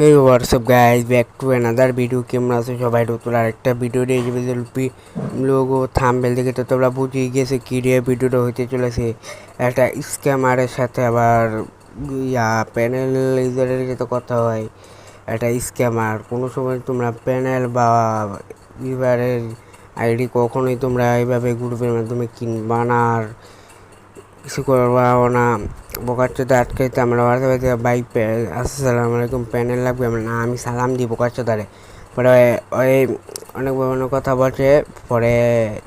Hey WhatsApp guys back to another video কেমন আছো সবাই? নতুন আরেকটা ভিডিও নিয়ে লোগো থাম্বেল দেখে তো তোমরা বুঝিয়ে গেছে কী নিয়ে ভিডিওটা হইতে চলেছে। একটা স্ক্যামারের সাথে আবার, ইয়া প্যানেল ইউজারের সাথে কথা হয়। একটা স্ক্যামার কোনো সময় তোমরা প্যানেল বা ইউজারের আইডি কখনোই তোমরা এইভাবে গ্রুপের মাধ্যমে কিনবা না কিছু করবাও না। বোকাচ্চোদা আটকাইতে আমরা হোয়াটসঅ্যাপে ভাই আসসালামু আলাইকুম, প্যানেল লাগবে? আমরা না, আমি সালাম দিই বোকাচ্চোদারে পরে ওই অনেক অনেক কথা বলছে। পরে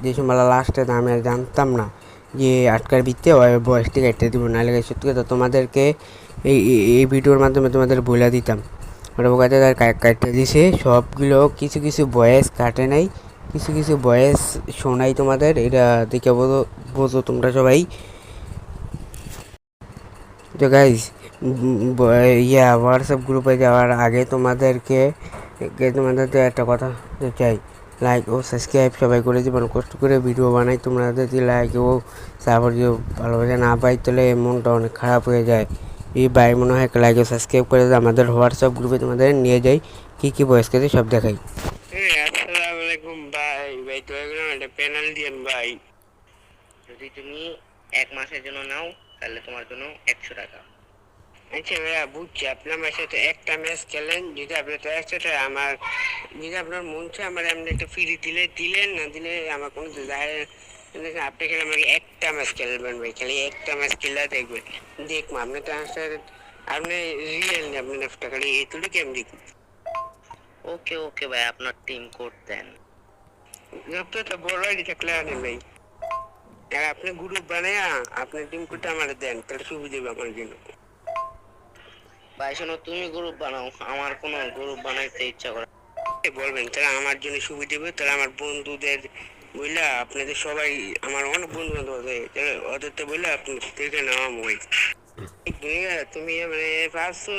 যে সময় লাস্টে আমি আর জানতাম না যে আটকার ভিত্তে ওই বয়সটি কেটে দিব, নাহলে সত্যি কথা তোমাদেরকে এই এই- ভিডিওর মাধ্যমে তোমাদের বলে দিতাম। ওটা বোকাচ্চোদার কাটতে দিছে। সবগুলো কিছু কিছু বয়স কাটে নাই। কিছু কিছু বয়স শোনাই তোমাদের। এটা দেখে বোঝো বোঝো তোমরা সবাই। তো গাইজ ইয়া হোয়াটসঅ্যাপ গ্রুপে যাওয়ার আগে তোমাদেরকে তোমাদেরকে একটা কথা চাই। লাইক ও সাবস্ক্রাইব সবাই করে জীবন কষ্ট করে ভিডিও বানাই, তোমরা যদি লাইক ও সাপোর্ট ভালোবাসা না পাই, তাহলে মনটা অনেক খারাপ হয়ে যায়। এই ভাই মনে হয় লাইক ও সাবস্ক্রাইব করে আমাদের হোয়াটসঅ্যাপ গ্রুপে তোমাদের নিয়ে যাই, কী কী বয়স কেটে সব দেখাই। ভাই। ভাই তো একটা প্যানেল ভাই। যদি তুমি এক মাসের জন্য নাও তাহলে তোমার জন্য একশো টাকা। আচ্ছা ভাইয়া বুঝছি। আপনি আমার সাথে একটা ম্যাচ খেলেন যদি আপনি তো একসাথে আমার যদি আপনার মন চায় আমার এমনি একটা ফ্রি দিলে দিলেন না দিলে আমার কোনো যায়। আপনি খেলে আমাকে একটা ম্যাচ খেলবেন ভাই। খালি একটা ম্যাচ খেলে দেখবেন। দেখব আপনি তো আসলে আপনি রিয়েল না আপনি নেফটা খালি এতুলে কেমন দেখুন। ওকে ওকে ভাই আপনার টিম কোড দেন। আপনার তো বড় আইডি থাকলে আনেন ভাই। আর আপনি গ্রুপ বানায় আপনি টিম কোডটা আমার দেন তাহলে সুবিধা হবে আমার জন্য। ভাই শোনো তুমি গ্রুপ বানাও আমার কোনো গ্রুপ বানাইতে ইচ্ছা করে বলবেন তাহলে আমার জন্য সুবিধা হবে তাহলে আমার বন্ধুদের বললে আপনাদের সবাই আমার অনেক বন্ধু বান্ধব আছে তাহলে ওদের তো বললে আপনি নেওয়া মই তুমি মানে পাঁচশো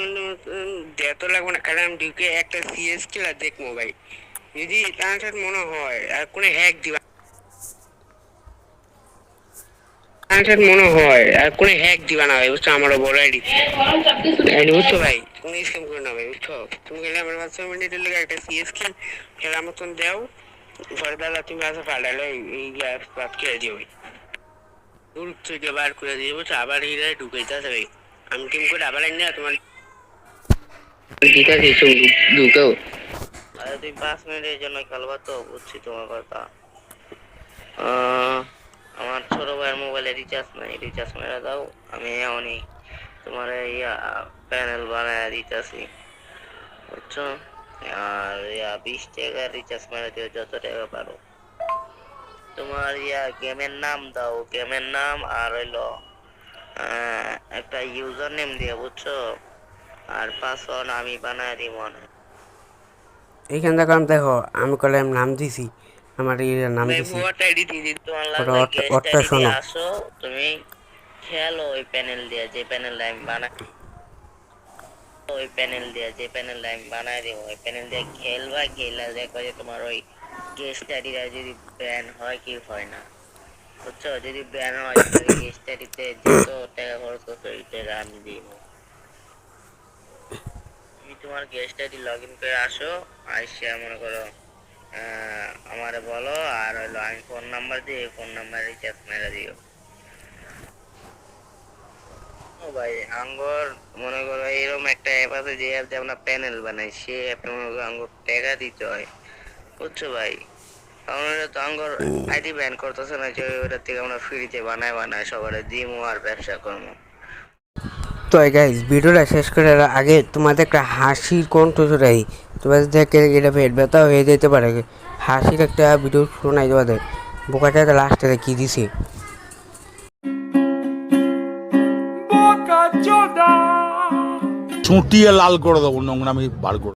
দেড় লাগবে না কারণ ঢুকে একটা সিএস খেলা দেখব ভাই। যদি তার সাথে মনে হয় আর কোনো হ্যাক দিবা সাথে মনে হয় আর কোনো হ্যাক দিবা না ভাই বুঝছ? আমারও বড় আইডি আইডি বুঝছ ভাই? তুমি স্ক্যাম করে না ভাই বুঝছ? তুমি গেলে আমার পাঁচশো মিনিটের লেগে একটা সিএস খেল খেলার মতন দেও পরে বেলা তুমি আসো পাঠালে এই গ্যাস পাত খেয়ে দিও গ্রুপ থেকে বার করে দিয়ে বুঝছ? আবার হিরায় ঢুকাইতেছে ভাই। আমি টিম করে আবার না তোমার দিতেছি ঢুকেও আরে তুমি পাঁচ মিনিটের জন্য খেলবা তো বুঝছি তোমার কথা। আহ, আমার ছোট ভাইয়ের মোবাইলে রিচার্জ নাই রিচার্জ মেরে দাও, আমি এমনই তোমার ইয়া প্যানেল বানায় দিতেছি, বুঝছ? আর, ইয়া, বিশ টাকা রিচার্জ মেরে দিও, যত টাকা পারো। তোমার, ইয়া গেমের নাম দাও গেমের নাম আর হইল একটা ইউজার নেম দিয়ে, বুঝছ? আর পাসওয়ার্ড আমি বানায় দিব, মনে এইখান দেখো, আমি কলাম নাম দিছি। আমার এর নাম দিছি। ID শোনো। তুমি খেলো ওই প্যানেল দিয়ে যে প্যানেল আমি বানাই ওই প্যানেল দিয়ে যে প্যানেল আমি বানাই দিব ওই প্যানেল দিয়ে খেলবা খেলা দেখো যে তোমার ওই যদি ব্যান হয় কি হয় না। বুঝছ? যদি ব্যান হয় যত টাকা খরচ করছ ওই টাকা আমি দিব তুমি তোমার আইডি লগ ইন করে আসো আসে মনে করো আর আমি ফোন নাম্বার দিয়ে ফোন নাম্বার রিচার্জ মেরে দিও। ও ভাই আঙ্গর মনে করো এরকম একটা অ্যাপ আছে যে অ্যাপ দিয়ে আমরা প্যানেল বানাই। সে অ্যাপে মনে করো আঙ্গর টাকা দিতে হয়। বুঝছ ভাই? কারণ এটা তো আঙ্গর আইডি ব্যান করতেছে না যে ওটা থেকে আমরা ফ্রিতে বানায় বানায় সবার দিমু আর ব্যবসা করব তো গাইজ ভিডিওটা শেষ করার আগে তোমাদের একটা হাসির কণ্ঠ শোনাই। তোমাদের দেখে এটা পেট ব্যথা হয়ে যেতে পারে। হাসির একটা ভিডিও শোনাই তোমাদের। বোকাটা একটা লাস্টে কি দিছে। চুটিয়ে লাল করে দেবো নোংরামি বার করে।